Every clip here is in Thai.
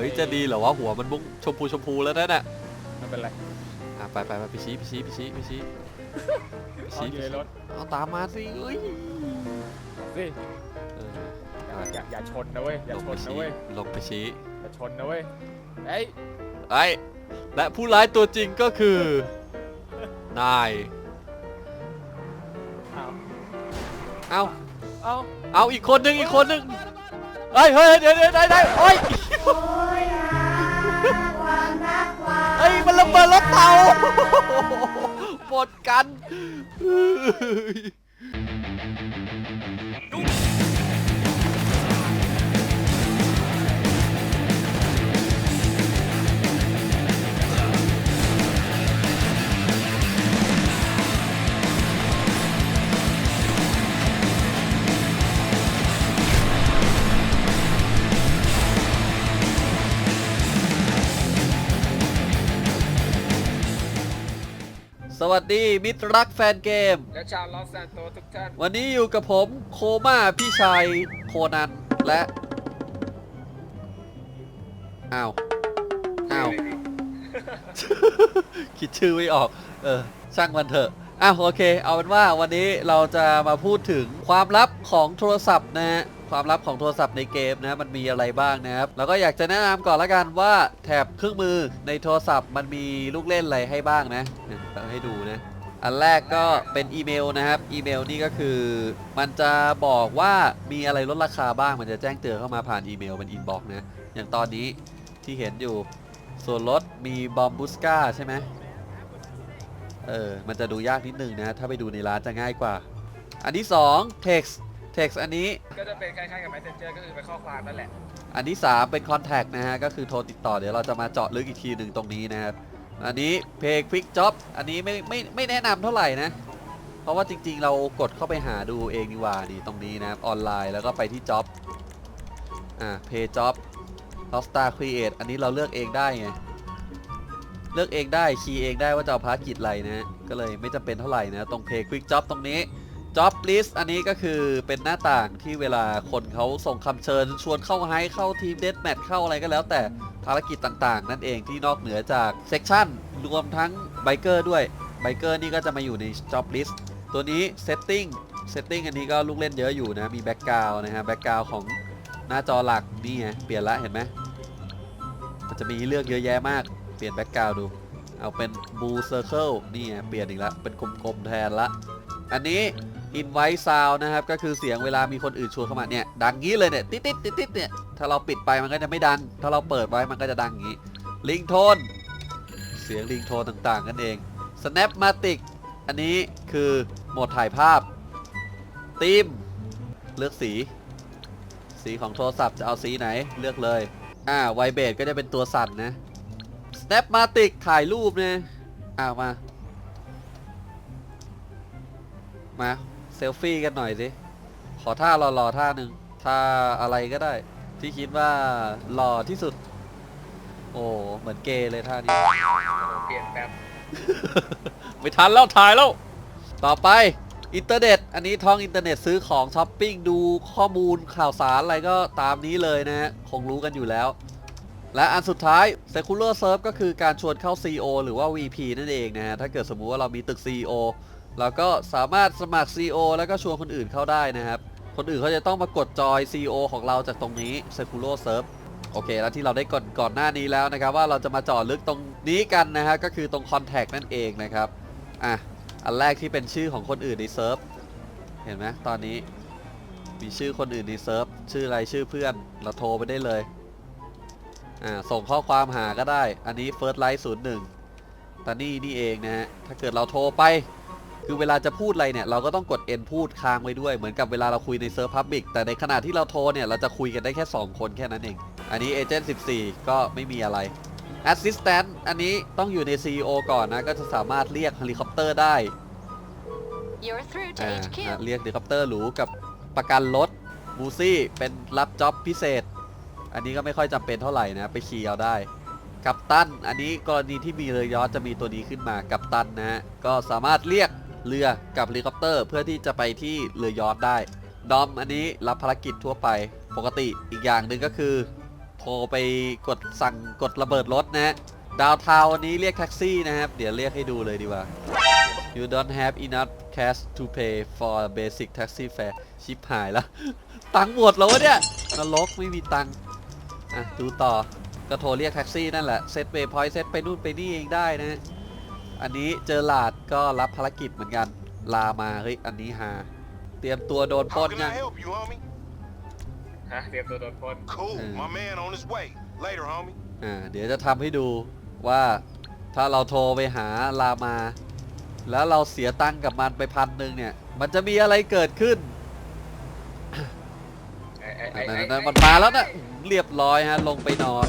ฮ้ยจะดีเหรอวะหัวมันมุ้งชมพูชมพูแล้วนั่นน่ะไม่เป็นไรอะไปไปไปไปชี้ไปชี้ไปชี้ไปชี้ไปเอาชี้อยู่ในรถเอาตามมาสิเอ้ยสิเอออย่าอย่าอย่าชนนะเว้ยอย่าลงชไปนนะชี้เว้ยลงไปชี้อย่าชนนะเว้ยเอ้ยไอ้และผู้ร้ายตัวจริงก็คือนายเอาเอ้า เอาเอาอีกคนหนึ่งอีกคนหนึ่งเฮ้ยเฮ้ยเดี๋ยวเดี๋ยวได้ได้โอ้ย เฮ้ยมันระเบิดรถเตาหมดกัน วัสดีมิตรรักแฟนเกม และชาวลอสซานโตทุกท่าน วันนี้อยู่กับผมโคม่าพี่ชายโคนันและอ้าวอ้าว คิดชื่อไม่ออก เออ ช่างมันเถอะ อ้าวโอเค เอาเป็นว่าวันนี้เราจะมาพูดถึงความลับของโทรศัพท์นะฮะ ความลับของโทรศัพท์ในเกมนะมันมีอะไรบ้างนะครับแล้วก็อยากจะแนะนำก่อนละกันว่าแถบเครื่องมือในโทรศัพท์มันมีลูกเล่นอะไรให้บ้างนะให้ดูนะอันแรกก็เป็นอีเมลนะครับ อีเมลนี่ก็คือ มันจะบอกว่ามีอะไรลดราคาบ้าง มันจะแจ้งเตือนเข้ามาผ่านอีเมลเป็นอินบ็อกซ์นะ อย่างตอนนี้ที่เห็นอยู่ ส่วนลดมีบอมบูสกาใช่ไหมเออ มันจะดูยากนิดนึงนะ ถ้าไปดูในร้านจะง่ายกว่า อันที่ 2 text text อันนี้ ก็จะเป็นคล้ายๆกับ messenger ก็คือเป็นข้อความนั่นแหละ อันที่ 3 เป็น contact นะฮะ ก็คือโทรติดต่อเดี๋ยวเราจะมาเจาะลึกอีกทีหนึ่งตรงนี้นะครับ อันนี้ pay quick job อันนี้ไม่ไม่ไม่แนะนำเท่าไหร่นะ เพราะว่าจริงๆ เรากดเข้าไปหาดูเองดีกว่านี่ตรงนี้นะครับ ออนไลน์แล้วก็ไปที่ job อ่า pay job Rockstar create อันนี้เราเลือกเองได้ไง เลือกเองได้คีย์เองได้ว่าจะเอาภารกิจอะไรนะ ก็เลยไม่จำเป็นเท่าไหร่นะ ตรง pay quick job ตรงนี้ job list อันนี้ก็คือเป็นหน้าต่างที่เวลาคนเขาส่งคำเชิญ ชวนเข้าไฮเข้าทีมเด a แมทเข้าอะไรก็แล้วแต่ภารกิจต่างๆ นั่นเองที่นอกเหนือจากเซ c ชันรวมทั้งไบเกอร์ด้วยไบเกอร์นี่ก็จะมาอยู่ใน job list ตัวนี้ setting setting อันนี้ก็ลูกเล่นเยอะอยู่นะ มี background นะฮะ background ของหน้าจอหลักนี่ไงเปลี่ยนละเห็นไหมมันจะมีเลือกเยอะแยะมาก เปลี่ยน background ดู เอาเป็น blue circle นี่ไงเปลี่ยนอีกล้วเป็นกลมๆแทนละ อันนี้ invite sound นะครับ ก็คือเสียงเวลามีคนอื่นชวนเข้ามาเนี่ย ดังงี้เลยเนี่ย ติดติดติดติดเนี่ย ถ้าเราปิดไปมันก็จะไม่ดัง ถ้าเราเปิดไว้มันก็จะดังงี้ ลิงโทน เสียงลิงโทนต่างๆ กันเอง snapmatic อันนี้คือโหมดถ่ายภาพธีมเลือกสี สีของโทรศัพท์จะเอาสีไหนเลือกเลย อ่าไวเบดก็จะเป็นตัวสั่นนะ snapmatic ถ่ายรูปเนี่ยอ้าวมา มา ซลฟี่กันหน่อยสิ ขอท่าหล่อๆท่าหนึ่งท่าอะไรก็ได้ ที่คิดว่าหล่อที่สุด โอ้เหมือนเกย์เลยท่านี้ เปลี่ยนแป๊บไม่ทันแล้วถ่ายแล้ว ต่อไปอินเทอร์เน็ต อันนี้ท่องอินเทอร์เน็ตซื้อของช้อปปิ้งดูข้อมูลข่าวสารอะไรก็ตามนี้เลยนะฮะคงรู้กันอยู่แล้ว และอันสุดท้าย Secular Serve ก็คือการชวนเข้า CO หรือว่า VP นั่นเองนะฮะ ถ้าเกิดสมมุติว่าเรามีตึก CEO เราก็สามารถสมัคร CEO แล้วก็ชวนคนอื่นเข้าได้นะครับ คนอื่นเขาจะต้องมากดจอย CEO ของเราจากตรงนี้ Secular Serve โอเค แล้วที่เราได้ก่อนก่อนหน้านี้แล้วนะครับ ว่าเราจะมาเจาะลึกตรงนี้กันนะฮะก็คือตรง Contact นั่นเองนะครับอะอันแรกที่เป็นชื่อของคนอื่นในเซิร์ฟเห็นไหมตอนนี้มีชื่อคนอื่นในเซิร์ฟชื่ออะไรชื่อเพื่อนเราโทรไปได้เลยอ่าส่งข้อความหาก็ได้ อันนี้ First Light 01ตอนนี้นี่เองนะฮะถ้าเกิดเราโทรไป คือเวลาจะพูดอะไรเนี่ยเราก็ต้องกด N พูดค้างไว้ด้วยเหมือนกับเวลาเราคุยในเซิร์ฟพับบิกแต่ในขณะที่เราโทรเนี่ยเราจะคุยกันได้แค่ 2 คนแค่นั้นเอง อันนี้ Agent 14 ก็ไม่มีอะไร Assistant อันนี้ต้องอยู่ใน CEO ก่อนนะ ก็จะสามารถเรียกเฮลิคอปเตอร์ได้ You're through to อ่า HQ. อะเรียกเฮลิคอปเตอร์หรูกับประกันรถบูซี่เป็นรับจ็อบพิเศษ อันนี้ก็ไม่ค่อยจำเป็นเท่าไหร่นะ ไปขี่เอาได้ กัปตัน อันนี้กรณีที่มีเรือยอชต์จะมีตัวนี้ขึ้นมากัปตันนะฮะก็สามารถเรียก เรือกับเฮลิคอปเตอร์ เพื่อที่จะไปที่เรือยอชต์ได้ ดอมอันนี้รับภารกิจทั่วไปปกติอีกอย่างหนึ่งก็คือ โทรไปกดสั่งกดระเบิดรถนะฮะดาวเทาวันนี้เรียกแท็กซี่นะครับ เดี๋ยวเรียกให้ดูเลยดีกว่า you don't have enough cash to pay for basic taxi fare ชิปหายแล้ว ตังหมดแล้วเนี่ยนรกไม่มีตังอะ ดูต่อ ก็โทรเรียกแท็กซี่นั่นแหละ เซตเวย์พอยต์เซตไปนู่นไปนี่เองได้นะ อันนี้เจอหลาดก็รับภารกิจเหมือนกัน ลามาเฮ้ยอันนี้หาเตรียมตัวโดนปล้ How น can ยั I ง help you, homie? ฮะเตรียมตัวโดนปล้น Cool, Hmm. my man on his way. Later, homie. อ่าเดี๋ยวจะทำให้ดูว่าถ้าเราโทรไปหาลามา แล้วเราเสียตังค์กับมันไปพันหนึ่งเนี่ย มันจะมีอะไรเกิดขึ้นไอ้ไอ้ไอ้นั่นไอ้นั่นมันมาแล้วนะเรียบร้อยฮะลงไปนอน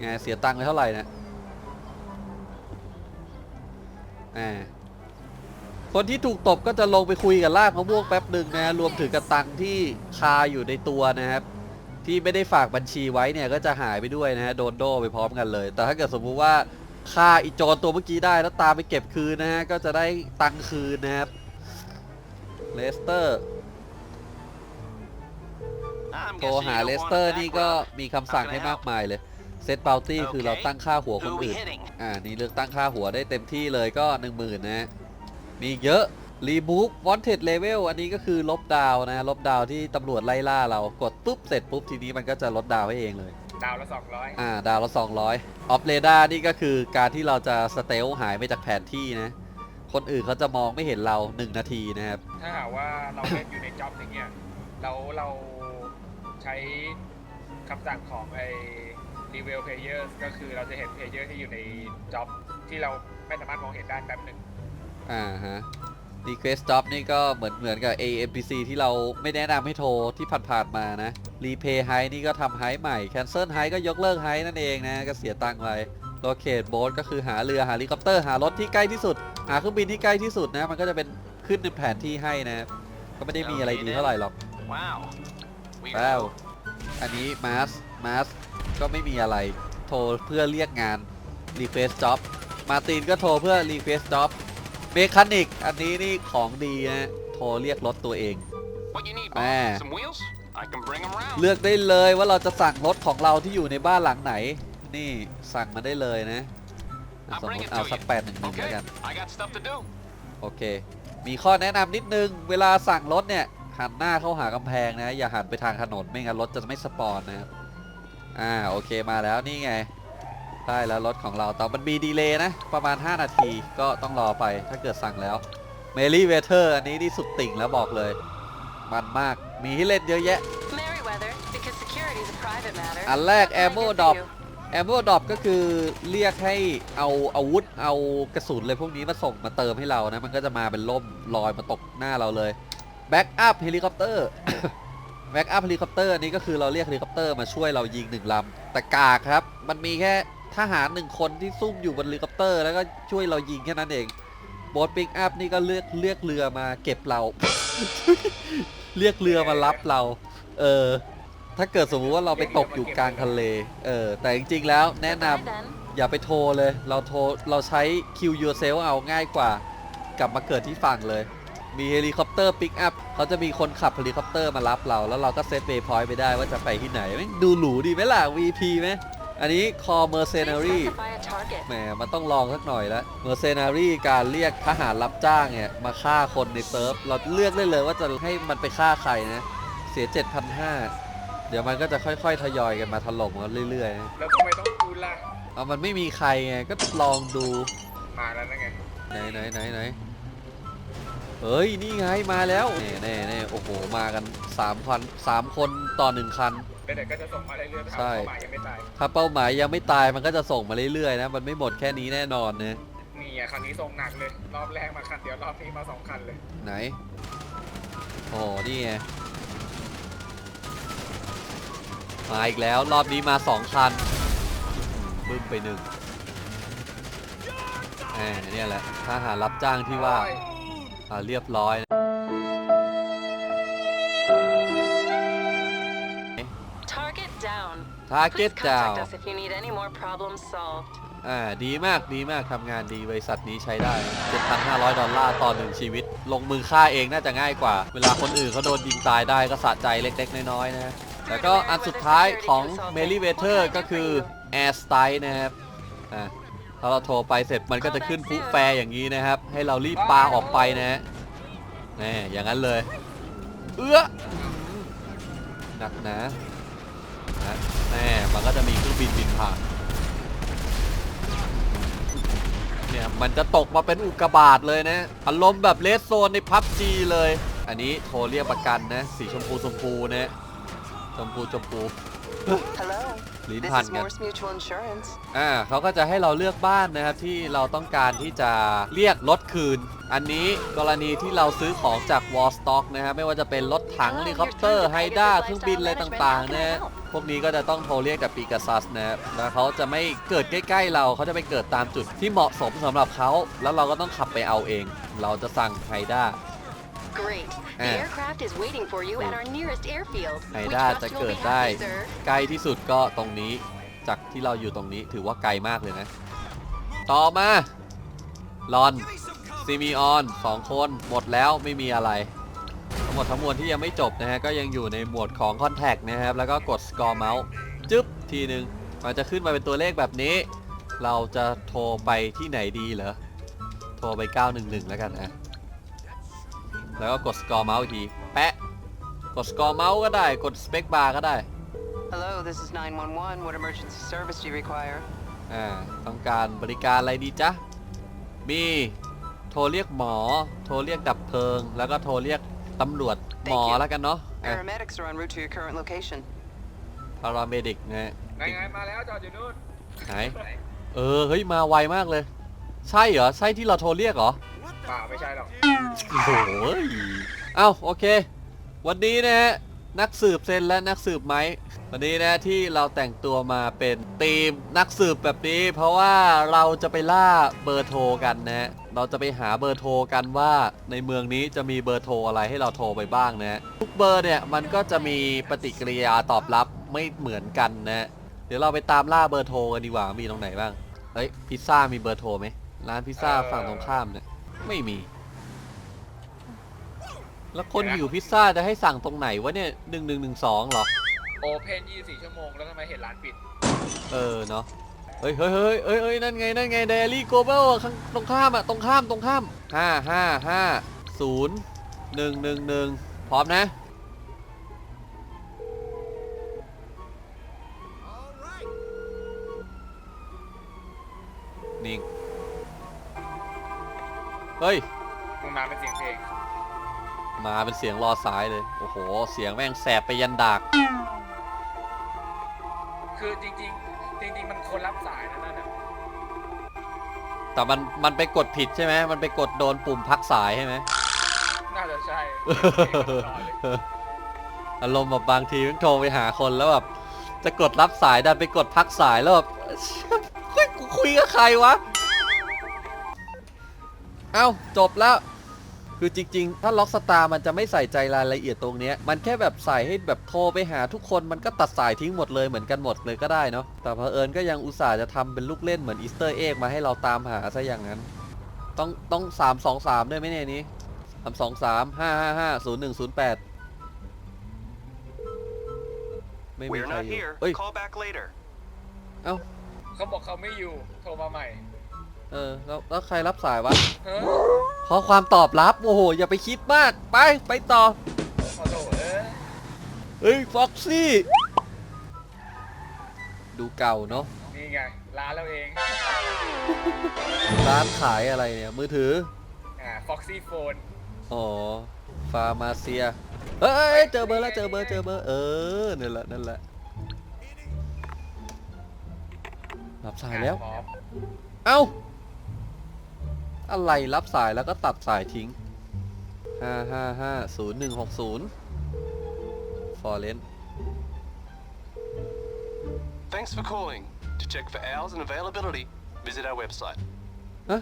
ไงเสียตังค์ไปเท่าไหร่นะ แหมคนที่ถูกตบก็จะลงไปคุยกับลากมะม่วงแป๊บหนึ่งนะฮะรวมถึงกับตังค์ที่คาอยู่ในตัวนะครับ ที่ไม่ได้ฝากบัญชีไว้เนี่ยก็จะหายไปด้วยนะฮะโดนโดไปพร้อมกันเลย แต่ถ้าเกิดสมมุติว่าฆ่าอีโจรตัวเมื่อกี้ได้แล้วตามไปเก็บคืนนะฮะก็จะได้ตังค์คืนนะครับเลสเตอร์ I'm โทรหาเลสเตอร์นี่ก็มีคำสั่งให้มากมายเลย เซตเบลตี้คือเราตั้งค่าหัวคนอื่น อ่า นี่เลือกตั้งค่าหัวได้เต็มที่เลยก็ 1 0,000 นะ มีอีกเยอะ Remove Wanted Level อันนี้ก็คือลบดาวนะ ลบดาวที่ตำรวจไล่ล่าเรากดปุ๊บ เสร็จปุ๊บ ทีนี้มันก็จะลดดาวให้เองเลย ดาวละสองร้อยอ่า ดาวละ 200ออฟเรดาร์นี่ก็คือการที่เราจะสเตลหายไปจากแผนที่นะ คนอื่นเขาจะมองไม่เห็นเรา 1 นาทีนะครับ ถ้าหากว่าเราเล่นอยู่ในจ็อบอย่างเงี้ยแล้วเราใช้คำสั่งของไอ้ level player ก็คือเราจะเห็น player ที่อยู่ในจ็อบที่เราไม่สามารถมองเห็นได้แป๊บหนึ่งอ่าฮะ Request Job นี่ก็เหมือนเหมือนกับ AMPC ที่เราไม่แนะนำให้โทรที่ผ่านๆมานะ Repay High นี่ก็ทำไฮใหม่ Cancel High ก็ยกเลิกไฮนั่นเองนะ ก็เสียตังค์ไป Locate Boat ก็คือหาเรือหาเฮลิคอปเตอร์หารถที่ใกล้ที่สุด หาเครื่องบินที่ใกล้ที่สุดนะ มันก็จะเป็นขึ้นในแผนที่ให้นะ ก็ไม่ได้มีอะไรดีเท่าไหร่หรอก Wow. We แล้วอันนี้มาสมาส ก็ไม่มีอะไร โทรเพื่อเรียกงาน Request Job มาตินก็โทรเพื่อ Request Job เมคานิกอันนี้นี่ของดีนะโทรเรียกรถตัวเอง What you need, Ah. boss? Some wheels? I can bring them round. เลือกได้เลยว่าเราจะสั่งรถของเราที่อยู่ในบ้านหลังไหน นี่สั่งมาได้เลยนะอะ I'll สมม bring ติ it เอา to สัก you. แปดหนึ่งหนึ่งแล้ว Okay. กัน I got stuff to do. โอเค มีข้อแนะนำนิดนึง เวลาสั่งรถเนี่ย หันหน้าเข้าหากำแพงนะ อย่าหันไปทางถนน ไม่งั้นรถจะไม่สปอนนะครับ อ่าโอเคมาแล้วนี่ไงได้แล้วรถของเราแต่มันมีดีเลย์นะ ประมาณ 5 นาทีก็ต้องรอไปถ้าเกิดสั่งแล้วเมลี่เวเทอร์อันนี้นี่สุดติ่งแล้วบอกเลย มันมากมีให้เล่นเยอะแยะ Merryweather, because security is a private matter. อันแรก What can I ammo do for drop you? แอมเบอร์ดรอปก็คือเรียกให้เอาอาวุธเอากระสุนเลยพวกนี้มาส่งมาเติมให้เรานะ มันก็จะมาเป็นล่มลอยมาตกหน้าเราเลยแบ็กอัพเฮลิคอปเตอร์ แบ็กอัพเฮลิคอปเตอร์นี่ก็คือเราเรียกเฮลิคอปเตอร์มาช่วยเรายิงหนึ่งลำแต่กากครับ มันมีแค่ทหารหนึ่งคนที่ซุ่มอยู่บนเฮลิคอปเตอร์แล้วก็ช่วยเรายิงแค่นั้นเองโบ๊ทปิกอัพนี่ก็เลือกเลือกเรือมาเก็บเรา เรียกเรือมารับเรา เออ ถ้าเกิดสมมติว่าเราไปตกอยู่กลางทะเล เออ แต่จริงๆแล้วแนะนำอย่าไปโทรเลย เราโทรเราใช้ Q yourself เอาง่ายกว่ากลับมาเกิดที่ฝั่งเลย มีเฮลิคอปเตอร์ปิกอัพเขาจะมีคนขับเฮลิคอปเตอร์มารับเรา แล้วเราก็เซตเวย์พอยต์ไปได้ว่าจะไปที่ไหนแม่งดูหรูดีไหมล่ะ VP ไหมอันนี้ Call Please Mercenary specify a target. แหมมันต้องลองสักหน่อยแล้ว Mercenary การเรียกทหารรับจ้างเนี่ยมาฆ่าคนในเซิร์ฟ เราเลือกได้เลยว่าจะให้มันไปฆ่าใครนะ เสีย 7,500 เดี๋ยวมันก็จะค่อยๆ ทยอยกันมาถล่มกันเรื่อยๆนะแล้วทำไมต้องกูล่ะเอามันไม่มีใครไงก็ลองดูมาแล้วนะไงไหนไหนไหนไหน เฮ้ย นี่ไงมาแล้วแน่แน่แน่โอ้โห มากัน3คัน3คนต่อ1คันแล้วเดี๋ยวก็จะส่งมาเรื่อยๆใช่ เข้ามายังไม่ตายถ้าเป้าหมายยังไม่ตายมันก็จะส่งมาเรื่อยๆนะ มันไม่หมดแค่นี้แน่นอนนะนี่อะคันนี้ส่งหนักเลย รอบแรกมาคันเดียวรอบนี้มาสองคันเลย ไหนโอ้นี่ไงมาอีกแล้วรอบนี้มา2คันอืมบึ้มไปหนึ่งแหมเนี่ยแหละทหารรับจ้างที่ว่าอ่าเรียบร้อยนะ Target down. ทาร์เก็ต Please ดาว contact us if you need any more problems solved. อ่าดีมากดีมากทำงานดีบริษัทนี้ใช้ได้ 7,500 ดอลลาร์ต่อหนึ่งชีวิต ลงมือฆ่าเองน่าจะง่ายกว่า เวลาคนอื่นเขาโดนยิงตายได้ก็สะใจเล็กๆ น้อยๆนะแล้วก็อันสุดท้ายของ m e l i w a t e r ก็คือ Air s t y นะครับอ่า พอเราโทรไปเสร็จมันก็จะขึ้นผู้แฟร์อย่างนี้นะครับ ให้เรารีบปาออกไปนะฮะแน่อย่างนั้นเลย เอื้อหนักนะนะแน่มันก็จะมีเครื่องบินบินผ่านเนี่ยมันจะตกมาเป็นอุกกาบาตเลยนะอารมณ์แบบเลสโซนในพับจีเลย อันนี้โทรเรียกประกันนะ สีชมพูชมพูนะชมพูชมพู Hello. ลิ้น This พัน is กัน Morse Mutual Insurance. อ่าเขาก็จะให้เราเลือกบ้านนะครับที่เราต้องการที่จะเรียกรถคืน อันนี้กรณีที่เราซื้อของจาก Wall Stock นะครับไม่ว่าจะเป็นรถถังเฮลิคอปเตอร์ไฮด้าเครื่องบินอะไรต่างๆนะฮะพวกนี้ก็จะต้องโทรเรียกกับปีกาซัสนะครับแล้วเขาจะไม่เกิดใกล้ๆเราเขาจะไปเกิดตามจุดที่เหมาะสมสำหรับเขาแล้วเราก็ต้องขับไปเอาเอง เราจะสั่งไฮด้า Great. The Eh. aircraft is waiting for you at our nearest airfield. ไฮ We ด้า trust จะ you'll เกิด be ได้ happy, sir. ใกล้ที่สุดก็ตรงนี้จากที่เราอยู่ตรงนี้ถือว่าไกลมากเลยนะ ต่อมาลอนซิมิออนสองคนหมดแล้วไม่มีอะไร ทั้งหมดทั้งมวลที่ยังไม่จบนะฮะ ก็ยังอยู่ในหมวดของ Contact นะครับ แล้วก็กด Score Mouse จึ๊บทีหนึ่งมันจะขึ้นมาเป็นตัวเลขแบบนี้ เราจะโทรไปที่ไหนดีเหรอ โทรไป 911 แล้วกันอะ แล้วก็กด Score Mouse อีกทีแปะ กด Score Mouse ก็ได้ กด Spec Bar ก็ได้ Hello, this is 911. What emergency service do you require? อ่าต้องการบริการอะไรดีจ๊ะมีโทรเรียกหมอ โทรเรียกดับเพลิง แล้วก็โทรเรียกตำรวจหมอ Thank you. แล้วกันเนาะ Paramedics are en route to your current location. พาราเมดิกนะฮะไงไงมาแล้วจอดอยู่นู่นไหน เออ เฮ้ย มาไวมากเลย ใช่เหรอ ใช่ที่เราโทรเรียกเหรอเป่าไม่ใช่หรอก โอ้โหยเอ้าโอเค วันนี้นะฮะนักสืบเซนและนักสืบไม้วันนี้นะที่เราแต่งตัวมาเป็นทีมนักสืบแบบนี้ เพราะว่าเราจะไปล่าเบอร์โทรกันนะเราจะไปหาเบอร์โทรกันว่าในเมืองนี้จะมีเบอร์โทรอะไรให้เราโทรไปบ้างนะทุกเบอร์เนี่ยมันก็จะมีปฏิกิริยาตอบรับไม่เหมือนกันนะฮะเดี๋ยวเราไปตามล่าเบอร์โทรกันดีกว่ามีตรงไหนบ้างเฮ้ยพิซซ่ามีเบอร์โทรไหมร้านพิซซ่าฝั่งตรงข้ามเนี่ย ไม่มี แล้วคนหิวพิซซ่าจะให้สั่งตรงไหนวะเนี่ยหนึ่งหนึ่งหนึ่งสองหรอ โอเพน24ชั่วโมงแล้วทำไมเห็นร้านปิด เออเนาะเฮ้ยเฮ้ยเฮ้ยเฮ้ยเฮ้ยนั่นไง นั่นไงเดลี่โกลบอลข้างตรงข้ามอะตรงข้าม ตรงข้ามห้าห้าห้าศูนย์หนึ่งหนึ่งหนึ่งพร้อมนะ เฮ้ยมึงมาเป็นเสียงเพลงมาเป็นเสียงรอสายเลย โอ้โห เสียงแม่งแสบไปยันดาก คือจริง ๆ จริง ๆ มันคนรับสายนะนั่นน่ะแต่มันมันไปกดผิดใช่ไหม มันไปกดโดนปุ่มพักสายใช่ไหม น่าจะใช่อารมณ์แบบบางทีมันโทรไปหาคนแล้วแบบจะกดรับสายดันไปกดพักสายแล้วแบบเฮ้ยกูคุยกับใครวะ เอ้าจบแล้ว คือจริง ๆ ถ้าล็อกสตาร์มันจะไม่ใส่ใจรายละเอียดตรงเนี้ยมันแค่แบบใส่ให้แบบโทรไปหาทุกคนมันก็ตัดสายทิ้งหมดเลยเหมือนกันหมดเลยก็ได้เนาะแต่เผอิญก็ยังอุตส่าห์จะทำเป็นลูกเล่นเหมือนอีสเตอร์เอ็กมาให้เราตามหาซะอย่างนั้น ต้องต้องสามสองสามด้วยไหมเนี่ยนี้สามสองสามห้าห้าห้าศูนย์หนึ่งศูนย์แปดไม่มี We're ใคร not อยู่ here. เอ้ย Call back later. เอ้า เขาบอกเขาไม่อยู่ โทรมาใหม่ เออแล้วแล้วใครรับสายวะเฮ้ยขอความตอบรับโอ้โหอย่าไปคิดมากไปไปต่อขอโทษเอ้ยเฮ้ยฟ็อกซี่ดูเก่าเนาะนี่ไงร้านเราเอง ร้านขายอะไรเนี่ยมือถืออ่า Foxy Phone อ๋อฟาร์มาเซียเอ้ยเจอเบอร์แล้วเจอเบอร์เจอเบอร์เออนั่นแหละนั่นแหละรับสายแล้วพร้อมเอ้า อะไรรับสายแล้วก็ตัดสายทิ้งห้าห้าห้าศูนย์หนึ่งหกศูนย์ฟอร์เรน Thanks for calling. To check for hours and availability, visit our website. ฮะ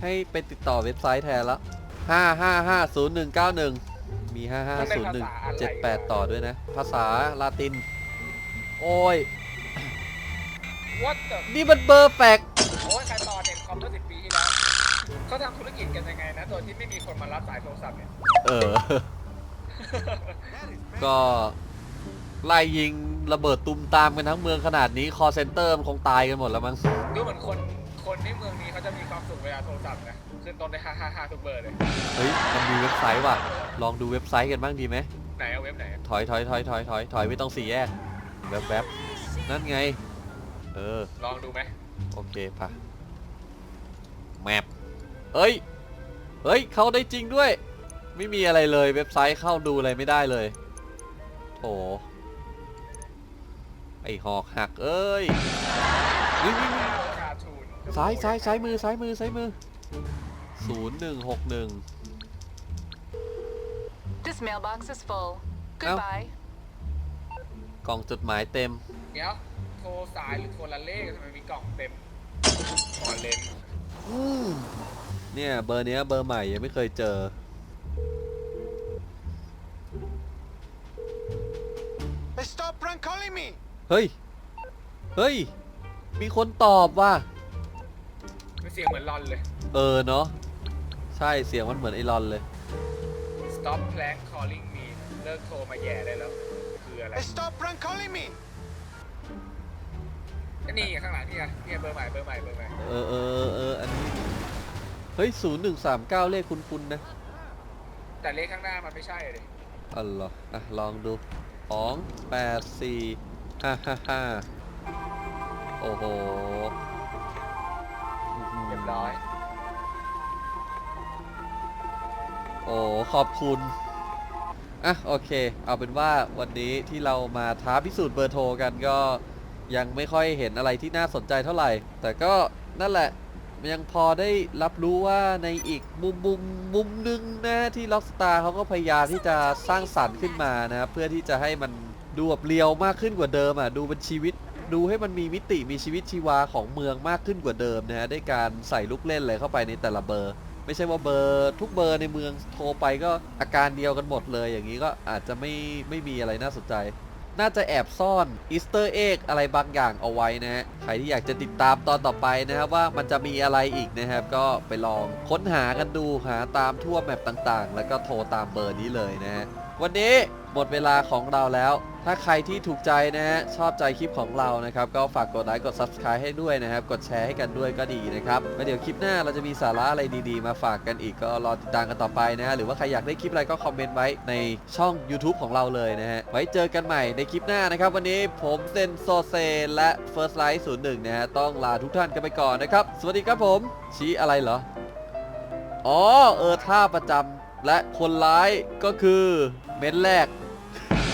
ให้ไปติดต่อเว็บไซต์แทนละห้าห้าห้าศูนย์หนึ่งเก้าหนึ่งมีห้าห้าศูนย์หนึ่งเจ็ดแปดต่อด้วยนะ ภาษาลาติน โอ้ย What the นี่มันเบอร์แฟก คอมเมื่อสิบปีที่แล้วเขาทำธุรกิจกันยังไงนะ โดยที่ไม่มีคนมารับสายโทรศัพท์เนี่ย เออ ก็ไล่ยิงระเบิดตุมตามกันทั้งเมืองขนาดนี้คอเซนเตอร์มันคงตายกันหมดแล้วมั้งดูเหมือนคน คนที่เมืองนี้เขาจะมีความสุขเวลาโทรศัพท์นะขึ้นต้นได้ฮ่าฮ่าฮ่าทุกเบอร์เลย เฮ้ยมันมีเว็บไซต์ว่ะ ลองดูเว็บไซต์กันบ้างดีไหมไหนเอาเว็บไหนถอยถอยถอยถอยถอยถอยไม่ต้องสี่แยกแวบแวบนั่นไง เออ ลองดูไหมโอเคปะ แมปเอ้ย เฮ้ย เข้าได้จริงด้วย ไม่มีอะไรเลยเว็บไซต์เข้าดูอะไรไม่ได้เลยโถไอหอกหักเอ้ยนี่นี่นี่คาทูนซ้ายซ้ายซ้ายมือซ้ายมือซ้ายมือศูนย์หนึ่งหกหนึ่ง This mailbox is full. Goodbye. กล่องจดหมายเต็ม เดี๋ยวโทรสายหรือโทรละเลขทำไมมีกล่องเต็มออนเลน อืมเนี่ยเบอร์เนี้ยเบอร์ใหม่ยังไม่เคยเจอ Hey, stop prank calling me! เฮ้ย เฮ้ย มีคนตอบว่ะมันเสียงเหมือนรอนเลย เออเนาะ ใช่เสียงมันเหมือนไอรอนเลย stop prank calling me เลิกโทรมาแย่ได้แล้ว คืออะไร Hey, stop prank calling me! ก็นี่ไงข้างหลังนี่ไงนี่ไงเบอร์ใหม่เบอร์ใหม่เบอร์ใหม่เออเออเออเอออันนี้ เฮ้ยศูนย์หนึ่งสามเก้าเลขคุณคุณนะแต่เลขข้างหน้ามันไม่ใช่เลยอ๋อเหรออะลองดูสองแปดสี่ห้าห้าห้าโอ้โหอื้อหือเรียบร้อย โอ้ ขอบคุณ อะ โอเค เอาเป็นว่าวันนี้ที่เรามาท้าพิสูจน์เบอร์โทรกันก็ ยังไม่ค่อยเห็นอะไรที่น่าสนใจเท่าไหร่ แต่ก็นั่นแหละยังพอได้รับรู้ว่าในอีกมุมมุมมุมหนึ่งนะที่ Rockstar เขาก็พยายามที่จะสร้างสรรค์ขึ้นมานะเพื่อที่จะให้มันดูแบบเรียวมากขึ้นกว่าเดิมอะดูเป็นชีวิต ดูให้มันมีมิติมีชีวิตชีวาของเมืองมากขึ้นกว่าเดิมนะฮะด้วยการใส่ลูกเล่นอะไรเข้าไปในแต่ละเบอร์ ไม่ใช่ว่าเบอร์ทุกเบอร์ในเมืองโทรไปก็อาการเดียวกันหมดเลย อย่างนี้ก็อาจจะไม่ไม่มีอะไรน่าสนใจ น่าจะแอบซ่อนอีสเตอร์เอ็กอะไรบางอย่างเอาไว้นะฮะใครที่อยากจะติดตามตอนต่อไปนะครับว่ามันจะมีอะไรอีกนะครับ ก็ไปลองค้นหากันดูหาตามทั่วแมปต่างๆ แล้วก็โทรตามเบอร์นี้เลยนะฮะวันนี้ มดเวลาของเราแล้ว ถ้าใครที่ถูกใจนะฮะชอบใจคลิปของเรานะครับ ก็ฝากกดไลค์กด Subscribe ให้ด้วยนะครับ กดแชร์ให้กันด้วยก็ดีนะครับแล้วเดี๋ยวคลิปหน้าเราจะมีสาระอะไรดีๆ มาฝากกันอีกก็รอติดตามกันต่อไปนะฮะหรือว่าใครอยากได้คลิปอะไรก็คอมเมนต์ไว้ในช่อง YouTube ของเราเลยนะฮะไว้เจอกันใหม่ในคลิปหน้านะครับ วันนี้ผมเซนโซเซและ First Light 01นะฮะต้องลาทุกท่านกันไปก่อนนะครับสวัสดีครับผมชี้อะไรเหรออ๋อเออท่าประจำและคนร้ายก็คือเม้นแรก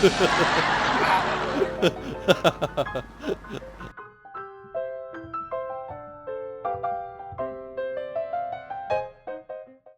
Ha ha ha ha.